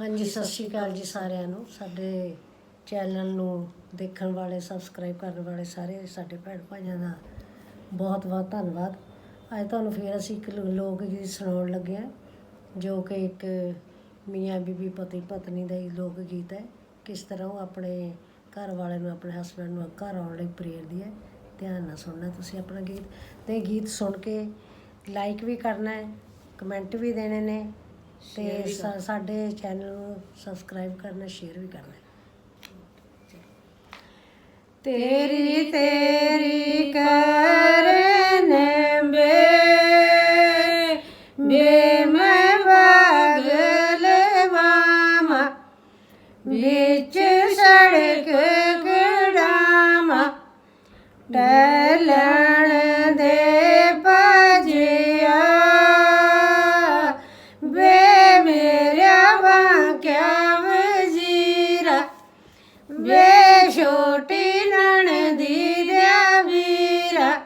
ਹਾਂਜੀ, ਸਤਿ ਸ਼੍ਰੀ ਅਕਾਲ ਜੀ ਸਾਰਿਆਂ ਨੂੰ। ਸਾਡੇ ਚੈਨਲ ਨੂੰ ਦੇਖਣ ਵਾਲੇ ਸਬਸਕ੍ਰਾਈਬ ਕਰਨ ਵਾਲੇ ਸਾਰੇ ਸਾਡੇ ਭੈਣ ਭਾਈਆਂ ਦਾ ਬਹੁਤ ਬਹੁਤ ਧੰਨਵਾਦ। ਅੱਜ ਤੁਹਾਨੂੰ ਫਿਰ ਅਸੀਂ ਇੱਕ ਲੋਕ ਗੀਤ ਸੁਣਾਉਣ ਲੱਗੇ ਹਾਂ, ਜੋ ਕਿ ਇੱਕ ਮੀਆਂ ਬੀਬੀ ਪਤੀ ਪਤਨੀ ਦਾ ਹੀ ਲੋਕ ਗੀਤ ਹੈ। ਕਿਸ ਤਰ੍ਹਾਂ ਉਹ ਆਪਣੇ ਘਰ ਵਾਲੇ ਨੂੰ, ਆਪਣੇ ਹਸਬੰਡ ਨੂੰ ਘਰ ਆਉਣ ਲਈ ਪ੍ਰੇਰਦੀ ਹੈ, ਧਿਆਨ ਨਾਲ ਸੁਣਨਾ ਤੁਸੀਂ ਆਪਣਾ ਗੀਤ। ਤੇ ਗੀਤ ਸੁਣ ਕੇ ਲਾਈਕ ਵੀ ਕਰਨਾ ਹੈ ਕਮੈਂਟ ਵੀ ਦੇਣੇ ਨੇ। ਤੇ ਸਾ- ਸਾਡੇ ਚੈਨਲ ਨੂੰ ਸਬਸਕ੍ਰਾਈਬ ਕਰਨਾ ਸ਼ੇਅਰ ਵੀ ਕਰਨਾ। ਤੇਰੀ ਤੇਰੀ ਕਰਨ ਬੇ ਬੇ ਮੈਂ ਪਾਗਲ ਵਾਮਾ ਵਿੱਚ ਸੜਕ ਗੜਾਮਾ ਟਲਣ ਵੇ ਛੋਟੀ ਨਣਦੀ ਦਿਆ ਵੀਰਾ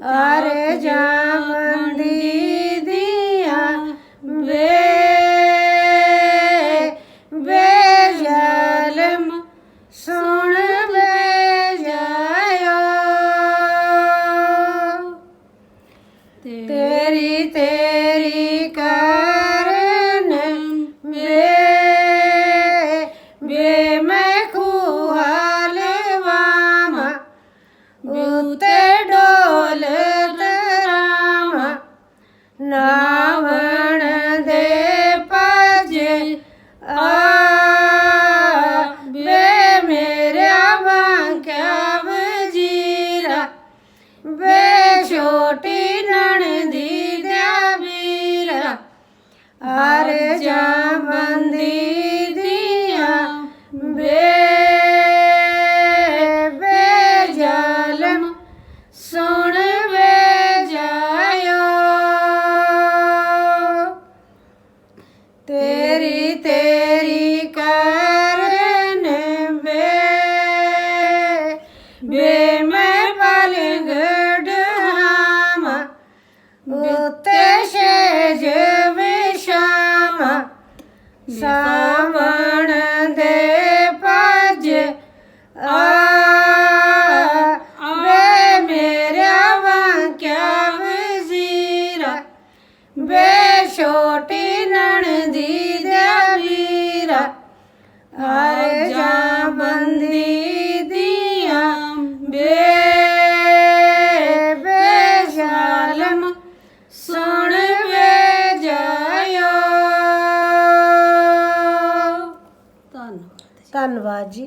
ਅਰੇ ਜਾਮੰਦੀ ਦੀਆਂ ਵੇ ਵੇ ਜਲਮ ਸੁਣ ਵੇ ਜਾਇਓ। ਤੇਰੀ ਤੇਰੀ डोलत राम ना ਵੇ ਮੈਂ ਡਹਾਮਾ ਉਤੇ ਸੇਜ ਵਿਸ਼ਾਮਾ ਸਾਵਣ ਦੇ ਭਜ ਆ। ਵੇ ਮੇਰਾ ਵਾਂਕਿਆ ਵਜ਼ੀਰਾ ਵੇ ਛੋਟੀ ਨਣਦੀ ਦੇ ਵੀਰਾ ਧੰਨਵਾਦ ਜੀ।